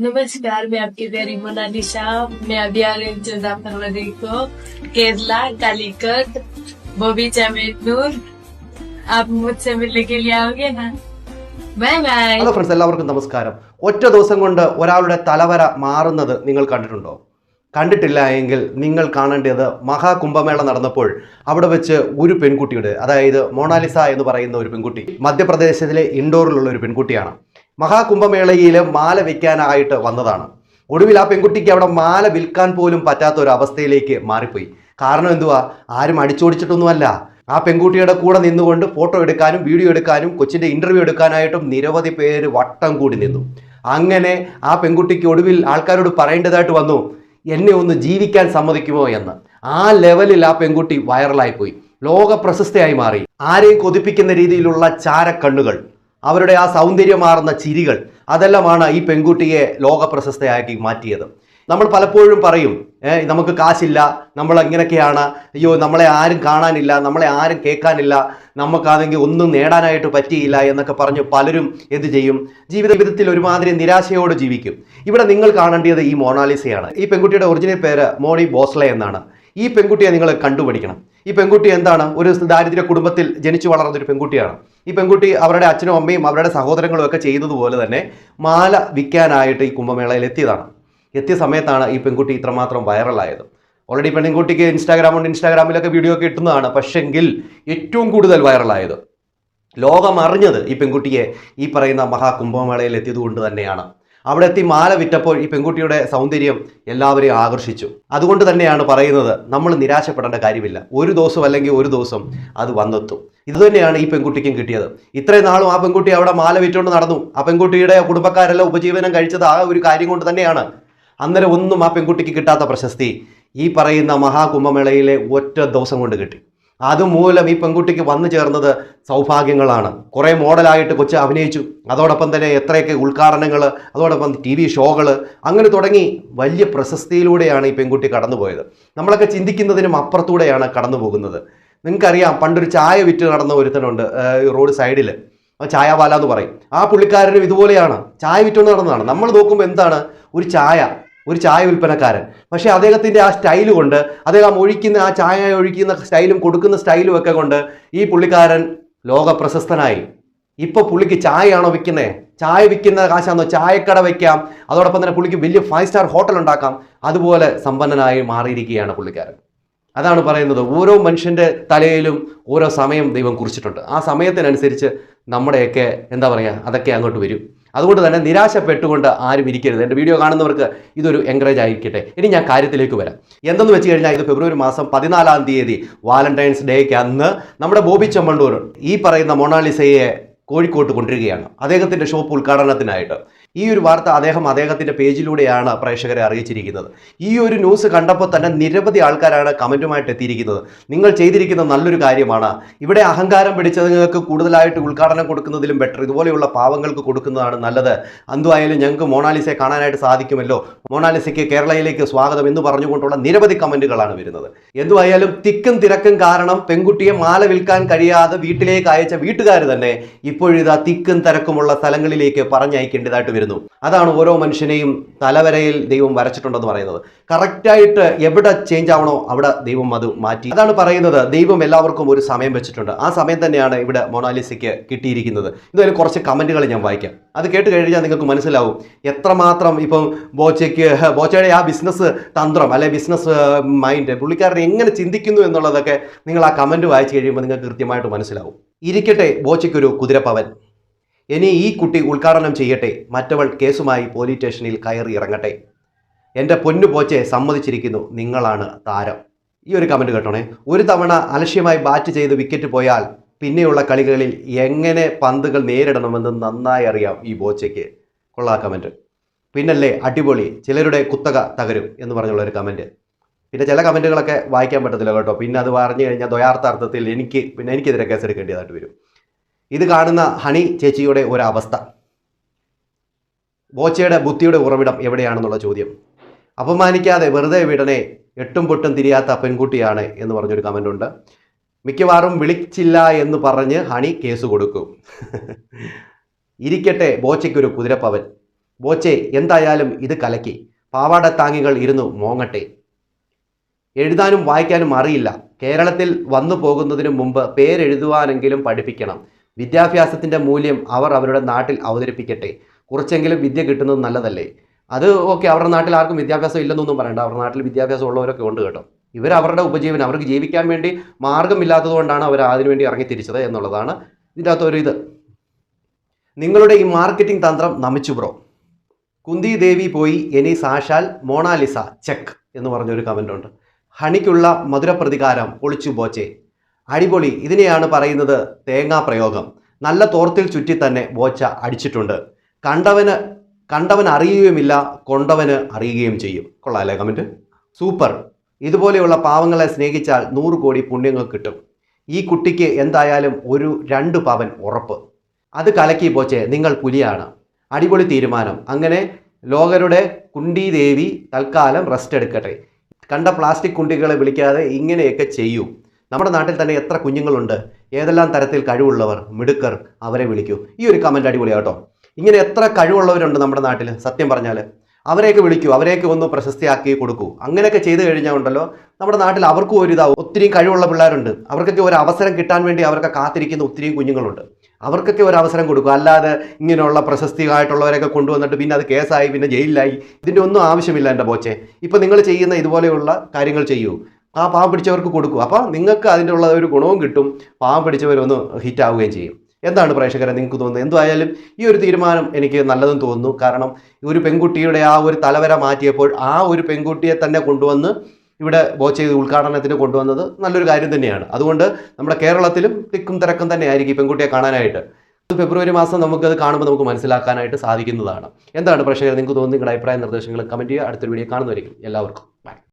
नमस्कार मैं आपकी प्यारी मोनालिसा मैं अभी आ रही हूँ चौदह फरवरी को केरला कालीकट बॉबी चमेटनूर आप मुझसे मिलने के लिए आओगे ना बाय बाय ഹലോ ഫ്രണ്ട്സ് എല്ലാവർക്കും നമസ്കാരം ഒറ്റ ദിവസം കൊണ്ട് ഒരാളുടെ തലവര മാറുന്നത് നിങ്ങൾ കണ്ടിട്ടുണ്ടോ കണ്ടിട്ടില്ല എങ്കിൽ നിങ്ങൾ കാണേണ്ടത് മഹാകുംഭമേള നടന്നപ്പോൾ അവിടെ വെച്ച് ഒരു പെൺകുട്ടിയുടെ അതായത് മൊണാലിസ എന്ന് പറയുന്ന ഒരു പെൺകുട്ടി മധ്യപ്രദേശിലെ ഇൻഡോറിലുള്ള ഒരു പെൺകുട്ടിയാണ് മഹാകുംഭമേളയിൽ മാല വെക്കാനായിട്ട് വന്നതാണ്. ഒടുവിൽ ആ പെൺകുട്ടിക്ക് അവിടെ മാല വിൽക്കാൻ പോലും പറ്റാത്ത ഒരു അവസ്ഥയിലേക്ക് മാറിപ്പോയി. കാരണം എന്തുവാ? ആരും അടിച്ചോടിച്ചിട്ടൊന്നുമല്ല. ആ പെൺകുട്ടിയുടെ കൂടെ നിന്നുകൊണ്ട് ഫോട്ടോ എടുക്കാനും വീഡിയോ എടുക്കാനും കൊച്ചിന്റെ ഇന്റർവ്യൂ എടുക്കാനായിട്ടും നിരവധി പേര് വട്ടം കൂടി നിന്നു. അങ്ങനെ ആ പെൺകുട്ടിക്ക് ഒടുവിൽ ആൾക്കാരോട് പറയേണ്ടതായിട്ട് വന്നു എന്നെ ഒന്ന് ജീവിക്കാൻ സമ്മതിക്കുമോ എന്ന്. ആ ലെവലിൽ ആ പെൺകുട്ടി വൈറലായിപ്പോയി ലോക പ്രശസ്തയായി മാറി. ആരെയും കൊതിപ്പിക്കുന്ന രീതിയിലുള്ള ചാരക്കണ്ണുകൾ. അവരുടെ ആ സൗന്ദര്യമാർന്ന ചിരികൾ അതെല്ലാമാണ് ഈ പെൺകുട്ടിയെ ലോക പ്രശസ്തയാക്കി മാറ്റിയത്. നമ്മൾ പലപ്പോഴും പറയും നമുക്ക് കാശില്ല നമ്മൾ ഇങ്ങനെയൊക്കെയാണ്. അയ്യോ നമ്മളെ ആരും കാണാനില്ല നമ്മളെ ആരും കേൾക്കാനില്ല നമുക്കാണെങ്കിൽ ഒന്നും നേടാനായിട്ട് പറ്റിയില്ല എന്നൊക്കെ പറഞ്ഞ് പലരും എന്ത് ചെയ്യും? ജീവിത ജീവിതത്തിൽ ഒരുമാതിരി നിരാശയോട് ജീവിക്കും. ഇവിടെ നിങ്ങൾ കാണേണ്ടത് ഈ മോണാലിസയാണ്. ഈ പെൺകുട്ടിയുടെ ഒറിജിനൽ പേര് മോണി ബോസ്ലെ എന്നാണ്. ഈ പെൺകുട്ടിയെ നിങ്ങൾ കണ്ടുപിടിക്കണം ഈ പെൺകുട്ടി എന്താണ്? ഒരു ദാരിദ്ര്യ കുടുംബത്തിൽ ജനിച്ചു വളർന്ന ഒരു പെൺകുട്ടിയാണ്. ഈ പെൺകുട്ടി അവരുടെ അച്ഛനും അമ്മയും അവരുടെ സഹോദരങ്ങളും ഒക്കെ ചെയ്തതുപോലെ തന്നെ മാല വിൽക്കാനായിട്ട് ഈ കുംഭമേളയിൽ എത്തിയതാണ്. എത്തിയ സമയത്താണ് ഈ പെൺകുട്ടി ഇത്രമാത്രം വൈറലായത്. ഓൾറെഡി പെൺകുട്ടിക്ക് ഇൻസ്റ്റാഗ്രാം ഉണ്ട് ഇൻസ്റ്റാഗ്രാമിലൊക്കെ വീഡിയോ ഒക്കെ ഇട്ടുന്നതാണ്. പക്ഷെങ്കിൽ ഏറ്റവും കൂടുതൽ വൈറലായത്. ലോകം അറിഞ്ഞത് ഈ പെൺകുട്ടിയെ ഈ പറയുന്ന മഹാകുംഭമേളയിൽ എത്തിയത് കൊണ്ട് തന്നെയാണ്. അവിടെ എത്തി മാല വിറ്റപ്പോൾ ഈ പെൺകുട്ടിയുടെ സൗന്ദര്യം എല്ലാവരെയും ആകർഷിച്ചു. അതുകൊണ്ട് തന്നെയാണ് പറയുന്നത് നമ്മൾ നിരാശപ്പെടേണ്ട കാര്യമില്ല. ഒരു ദിവസം അല്ലെങ്കിൽ ഒരു ദിവസം അത് വന്നെത്തും. ഇതുതന്നെയാണ് ഈ പെൺകുട്ടിക്കും കിട്ടിയത്. ഇത്രയും നാളും ആ പെൺകുട്ടി അവിടെ മാല വിറ്റുകൊണ്ട് നടന്നു. ആ പെൺകുട്ടിയുടെ കുടുംബക്കാരെല്ലാം ഉപജീവനം കഴിച്ചത് ആ ഒരു കാര്യം കൊണ്ട് തന്നെയാണ്. അന്നേരം ഒന്നും ആ പെൺകുട്ടിക്ക് കിട്ടാത്ത പ്രശസ്തി ഈ പറയുന്ന മഹാകുംഭമേളയിലെ ഒറ്റ ദിവസം കൊണ്ട് കിട്ടി. അതുമൂലം ഈ പെൺകുട്ടിക്ക് വന്നു ചേർന്നത് സൗഭാഗ്യങ്ങളാണ്. കുറേ മോഡലായിട്ട് കൊച്ച് അഭിനയിച്ചു. അതോടൊപ്പം തന്നെ എത്രയൊക്കെ ഉദ്ഘാടനങ്ങൾ അതോടൊപ്പം ടി വി ഷോകൾ അങ്ങനെ തുടങ്ങി വലിയ പ്രശസ്തിയിലൂടെയാണ് ഈ പെൺകുട്ടി കടന്നുപോയത്. നമ്മളൊക്കെ ചിന്തിക്കുന്നതിനും അപ്പുറത്തൂടെയാണ് കടന്നു പോകുന്നത് നിങ്ങൾക്കറിയാം പണ്ടൊരു ചായ വിറ്റ് നടന്ന ഒരുത്തനുണ്ട് റോഡ് സൈഡിൽ ചായവാല എന്ന് പറയും. ആ പുള്ളിക്കാരനും ഇതുപോലെയാണ്. ചായ വിറ്റുകൊണ്ട് നടന്നതാണ്. നമ്മൾ നോക്കുമ്പോൾ എന്താണ്? ഒരു ചായ. ഒരു ചായ വിൽപ്പനക്കാരൻ. പക്ഷേ അദ്ദേഹത്തിന്റെ ആ സ്റ്റൈൽ കൊണ്ട് അദ്ദേഹം ഒഴിക്കുന്ന ആ ചായ ഒഴിക്കുന്ന സ്റ്റൈലും കൊടുക്കുന്ന സ്റ്റൈലും ഒക്കെ കൊണ്ട് ഈ പുള്ളിക്കാരൻ ലോക പ്രശസ്തനായി ഇപ്പോൾ പുള്ളിക്ക് ചായയാണോ വിൽക്കുന്നത് ചായ വിൽക്കുന്ന കാശാണോ ചായക്കട വയ്ക്കാം അതോടൊപ്പം തന്നെ പുള്ളിക്ക് വലിയ ഫൈവ് സ്റ്റാർ ഹോട്ടൽ ഉണ്ടാക്കാം. അതുപോലെ സമ്പന്നനായി മാറിയിരിക്കുകയാണ് പുള്ളിക്കാരൻ. അതാണ് പറയുന്നത്. ഓരോ മനുഷ്യന്റെ തലയിലും ഓരോ സമയം ദൈവം കുറിച്ചിട്ടുണ്ട്. ആ സമയത്തിനനുസരിച്ച് നമ്മുടെയൊക്കെ എന്താ പറയുക അതൊക്കെ അങ്ങോട്ട് വരും. അതുകൊണ്ട് തന്നെ നിരാശപ്പെട്ടുകൊണ്ട് ആരും ഇരിക്കരുത്. എന്റെ വീഡിയോ കാണുന്നവർക്ക് ഇതൊരു എൻകറേജ് ആയിരിക്കട്ടെ. ഇനി ഞാൻ കാര്യത്തിലേക്ക് വരാം. എന്തെന്ന് വെച്ച് കഴിഞ്ഞാൽ ഇത് ഫെബ്രുവരി മാസം പതിനാലാം തീയതി വാലന്റൈൻസ് ഡേക്ക് അന്ന് നമ്മുടെ ബോബി ചെമ്മണ്ടൂർ ഈ പറയുന്ന മൊണാലിസയെ കോഴിക്കോട്ട് കൊണ്ടിരിക്കുകയാണ് അദ്ദേഹത്തിന്റെ ഷോപ്പ് ഉദ്ഘാടനത്തിനായിട്ട്. ഈ ഒരു വാർത്ത അദ്ദേഹം അദ്ദേഹത്തിന്റെ പേജിലൂടെയാണ് പ്രേക്ഷകരെ അറിയിച്ചിരിക്കുന്നത്. ഈ ഒരു ന്യൂസ് കണ്ടപ്പോൾ തന്നെ നിരവധി ആൾക്കാരാണ് കമന്റുമായിട്ട് എത്തിയിരിക്കുന്നത്. നിങ്ങൾ ചെയ്തിരിക്കുന്ന നല്ലൊരു കാര്യമാണ്. ഇവിടെ അഹങ്കാരം പിടിച്ചതുങ്ങൾക്ക് കൂടുതലായിട്ട് ഉദ്ഘാടനം കൊടുക്കുന്നതിലും ബെറ്റർ ഇതുപോലെയുള്ള പാവങ്ങൾക്ക് കൊടുക്കുന്നതാണ് നല്ലത്. എന്തുവായാലും ഞങ്ങൾക്ക് മോണാലിസയെ കാണാനായിട്ട് സാധിക്കുമല്ലോ. മോണാലിസയ്ക്ക് കേരളയിലേക്ക് സ്വാഗതം എന്ന് പറഞ്ഞുകൊണ്ടുള്ള നിരവധി കമന്റുകളാണ് വരുന്നത്. എന്തുവായാലും തിക്കും തിരക്കും കാരണം പെൺകുട്ടിയെ മാല വിൽക്കാൻ കഴിയാതെ വീട്ടിലേക്ക് അയച്ച വീട്ടുകാർ തന്നെ ഇപ്പോഴിതാ തിക്കും തിരക്കുമുള്ള സ്ഥലങ്ങളിലേക്ക് പറഞ്ഞയക്കേണ്ടതായിട്ട് വരുന്നു അതാണ് ഓരോ മനുഷ്യനെയും തലവരയിൽ ദൈവം വരച്ചിട്ടുണ്ടെന്ന് പറയുന്നത്. കറക്റ്റായിട്ട് എവിടെ ചേഞ്ച് ആവണോ അവിടെ ദൈവം അത് മാറ്റി. അതാണ് പറയുന്നത് ദൈവം എല്ലാവർക്കും ഒരു സമയം വെച്ചിട്ടുണ്ട്. ആ സമയം തന്നെയാണ് ഇവിടെ മൊണാലിസയ്ക്ക് കിട്ടിയിരിക്കുന്നത്. ഇതുവരെ കുറച്ച് കമന്റുകൾ ഞാൻ വായിക്കാം. അത് കേട്ട് കഴിഞ്ഞാൽ നിങ്ങൾക്ക് മനസ്സിലാവും. എത്രമാത്രം ഇപ്പം ബോച്ചയ്ക്ക് ബോച്ചയുടെ ആ ബിസിനസ് തന്ത്രം അല്ലെ ബിസിനസ് മൈൻഡ് പുള്ളിക്കാരൻ എങ്ങനെ ചിന്തിക്കുന്നു എന്നുള്ളതൊക്കെ നിങ്ങൾ ആ കമന്റ് വായിച്ചു കഴിയുമ്പോൾ നിങ്ങൾക്ക് കൃത്യമായിട്ട് മനസ്സിലാവും. ഇരിക്കട്ടെ ബോച്ചയ്ക്കൊരു കുതിരപ്പവൻ. ഇനി ഈ കുട്ടി ഉദ്ഘാടനം ചെയ്യട്ടെ. മറ്റവൾ കേസുമായി പോലീസ് സ്റ്റേഷനിൽ കയറി ഇറങ്ങട്ടെ. എന്റെ പൊന്നു പോച്ചെ സമ്മതിച്ചിരിക്കുന്നു. നിങ്ങളാണ് താരം. ഈ ഒരു കമന്റ് കേട്ടോണേ. ഒരു തവണ അലക്ഷ്യമായി ബാറ്റ് ചെയ്ത് വിക്കറ്റ് പോയാൽ പിന്നെയുള്ള കളികളിൽ എങ്ങനെ പന്തുകൾ നേരിടണമെന്ന് നന്നായി അറിയാം ഈ ബോച്ചയ്ക്ക് കൊള്ളാ കമന്റ് പിന്നല്ലേ അടിപൊളി. ചിലരുടെ കുത്തക തകരും എന്ന് പറഞ്ഞുള്ള ഒരു കമന്റ് പിന്നെ ചില കമന്റുകളൊക്കെ വായിക്കാൻ പറ്റത്തില്ല കേട്ടോ. പിന്നെ അത് പറഞ്ഞു കഴിഞ്ഞാൽ ദ്വയാർത്ഥാർത്ഥത്തിൽ എനിക്ക് പിന്നെ എനിക്കെതിരെ കേസെടുക്കേണ്ടതായിട്ട് വരും. ഇത് കാണുന്ന ഹണി ചേച്ചിയുടെ ഒരവസ്ഥ. ബോച്ചയുടെ ബുദ്ധിയുടെ ഉറവിടം എവിടെയാണെന്നുള്ള ചോദ്യം. അപമാനിക്കാതെ വെറുതെ വിടനെ എട്ടും പൊട്ടും തിരിയാത്ത പെൺകുട്ടിയാണ് എന്ന് പറഞ്ഞൊരു കമന്റ് ഉണ്ട് മിക്കവാറും വിളിച്ചില്ല എന്ന് പറഞ്ഞ് ഹണി കേസ് കൊടുക്കും. ഇരിക്കട്ടെ ബോച്ചയ്ക്കൊരു കുതിരപ്പവൻ. ബോച്ചെ എന്തായാലും ഇത് കലക്കി. പാവാട താങ്ങികൾ ഇരുന്നു മോങ്ങട്ടെ. എഴുതാനും വായിക്കാനും അറിയില്ല. കേരളത്തിൽ വന്നു പോകുന്നതിനു മുമ്പ് പേരെഴുതുവാനെങ്കിലും പഠിപ്പിക്കണം. വിദ്യാഭ്യാസത്തിന്റെ മൂല്യം അവർ അവരുടെ നാട്ടിൽ അവതരിപ്പിക്കട്ടെ. കുറച്ചെങ്കിലും വിദ്യ കിട്ടുന്നത് നല്ലതല്ലേ? അത് ഓക്കെ അവരുടെ നാട്ടിൽ ആർക്കും വിദ്യാഭ്യാസം ഇല്ലെന്നൊന്നും പറയണ്ട. അവരുടെ നാട്ടിൽ വിദ്യാഭ്യാസം ഉള്ളവരൊക്കെ ഉണ്ട് കേട്ടോ. ഇവർ അവരുടെ ഉപജീവനം അവർക്ക് ജീവിക്കാൻ വേണ്ടി മാർഗമില്ലാത്തത് കൊണ്ടാണ് അവർ അതിനുവേണ്ടി ഇറങ്ങി തിരിച്ചത് എന്നുള്ളതാണ് ഇതിന്റെ അകത്തൊരു ഇത്. നിങ്ങളുടെ ഈ മാർക്കറ്റിംഗ് തന്ത്രം നമിച്ചു ബ്രോ. കുന്തി ദേവി പോയി എനി സാഷാൽ മോണാലിസ ചെക്ക് എന്ന് പറഞ്ഞൊരു കമന്റ് ഉണ്ട്. ഹണിക്കുള്ള മധുരപ്രതികാരം ഒളിച്ചു ബോച്ചെ അടിപൊളി. ഇതിനെയാണ് പറയുന്നത് തേങ്ങാ പ്രയോഗം. നല്ല തോർത്തിൽ ചുറ്റി തന്നെ ബോച്ച അടിച്ചിട്ടുണ്ട്. കണ്ടവന് കണ്ടവൻ അറിയുകയുമില്ല കൊണ്ടവന് അറിയുകയും ചെയ്യും. കൊള്ളാമല്ലേ കമന്റ് സൂപ്പർ. ഇതുപോലെയുള്ള പാവങ്ങളെ സ്നേഹിച്ചാൽ നൂറ് കോടി പുണ്യങ്ങൾ കിട്ടും. ഈ കുട്ടിക്ക് എന്തായാലും ഒരു രണ്ട് പവൻ ഉറപ്പ്. അത് കലക്കി പോച്ചേ നിങ്ങൾ പുലിയാണ്. അടിപൊളി തീരുമാനം. അങ്ങനെ ലോകരുടെ കുണ്ടി ദേവി തൽക്കാലം റെസ്റ്റ് എടുക്കട്ടെ. കണ്ട പ്ലാസ്റ്റിക് കുണ്ടികളെ വിളിക്കാതെ ഇങ്ങനെയൊക്കെ ചെയ്യൂ. നമ്മുടെ നാട്ടിൽ തന്നെ എത്ര കുഞ്ഞുങ്ങളുണ്ട്? ഏതെല്ലാം തരത്തിൽ കഴിവുള്ളവർ മിടുക്കർ അവരെ വിളിക്കൂ. ഈ ഒരു കമന്റ് അടിപൊളിയാട്ടോ ഇങ്ങനെ എത്ര കഴിവുള്ളവരുണ്ട് നമ്മുടെ നാട്ടിൽ സത്യം പറഞ്ഞാൽ അവരെയൊക്കെ വിളിക്കൂ അവരെയൊക്കെ ഒന്ന് പ്രശസ്തിയാക്കി കൊടുക്കൂ. അങ്ങനെയൊക്കെ ചെയ്തു കഴിഞ്ഞാൽ ഉണ്ടല്ലോ നമ്മുടെ നാട്ടിൽ അവർക്കും ഒരു ഇതാവും. ഒത്തിരി കഴിവുള്ള പിള്ളേരുണ്ട്. അവർക്കൊക്കെ ഒരു അവസരം കിട്ടാൻ വേണ്ടി അവർക്ക് കാത്തിരിക്കുന്ന ഒത്തിരിയും കുഞ്ഞുങ്ങളുണ്ട്. അവർക്കൊക്കെ ഒരു അവസരം കൊടുക്കും. അല്ലാതെ ഇങ്ങനെയുള്ള പ്രശസ്തിയായിട്ടുള്ളവരൊക്കെ കൊണ്ടുവന്നിട്ട് പിന്നെ അത് കേസായി പിന്നെ ജയിലിലായി. ഇതിന്റെ ഒന്നും ആവശ്യമില്ല എന്റെ ബോച്ചെ ഇപ്പം നിങ്ങൾ ചെയ്യുന്ന ഇതുപോലെയുള്ള കാര്യങ്ങൾ ചെയ്യൂ. ആ പാവം പിടിച്ചവർക്ക് കൊടുക്കും. അപ്പോൾ നിങ്ങൾക്ക് അതിന്റെ ഉള്ള ഒരു ഗുണവും കിട്ടും. പാവം പിടിച്ചവരൊന്ന് ഹിറ്റ് ആവുകയും ചെയ്യും. എന്താണ് പ്രേക്ഷകരെ നിങ്ങൾക്ക് തോന്നുന്നത്? എന്തായാലും ഈ ഒരു തീരുമാനം എനിക്ക് നല്ലതെന്ന് തോന്നുന്നു. കാരണം ഒരു പെൺകുട്ടിയുടെ ആ ഒരു തലവര മാറ്റിയപ്പോൾ ആ ഒരു പെൺകുട്ടിയെ തന്നെ കൊണ്ടുവന്ന് ഇവിടെ ബോച്ച് ചെയ്ത് ഉദ്ഘാടനത്തിന് കൊണ്ടുവന്നത് നല്ലൊരു കാര്യം തന്നെയാണ്. അതുകൊണ്ട് നമ്മുടെ കേരളത്തിലും തിക്കും തിരക്കും തന്നെയായിരിക്കും ഈ പെൺകുട്ടിയെ കാണാനായിട്ട്. ഫെബ്രുവരി മാസം നമുക്കത് കാണുമ്പോൾ നമുക്ക് മനസ്സിലാക്കാനായിട്ട് സാധിക്കുന്നതാണ്. എന്താണ് പ്രേക്ഷകർ നിങ്ങൾക്ക് തോന്നുന്നു നിങ്ങളുടെ അഭിപ്രായ നിർദ്ദേശങ്ങൾ കമന്റ് ചെയ്യുക. അടുത്തൊരു വീഡിയോ കാണുന്നതായിരിക്കും എല്ലാവർക്കും. ബൈ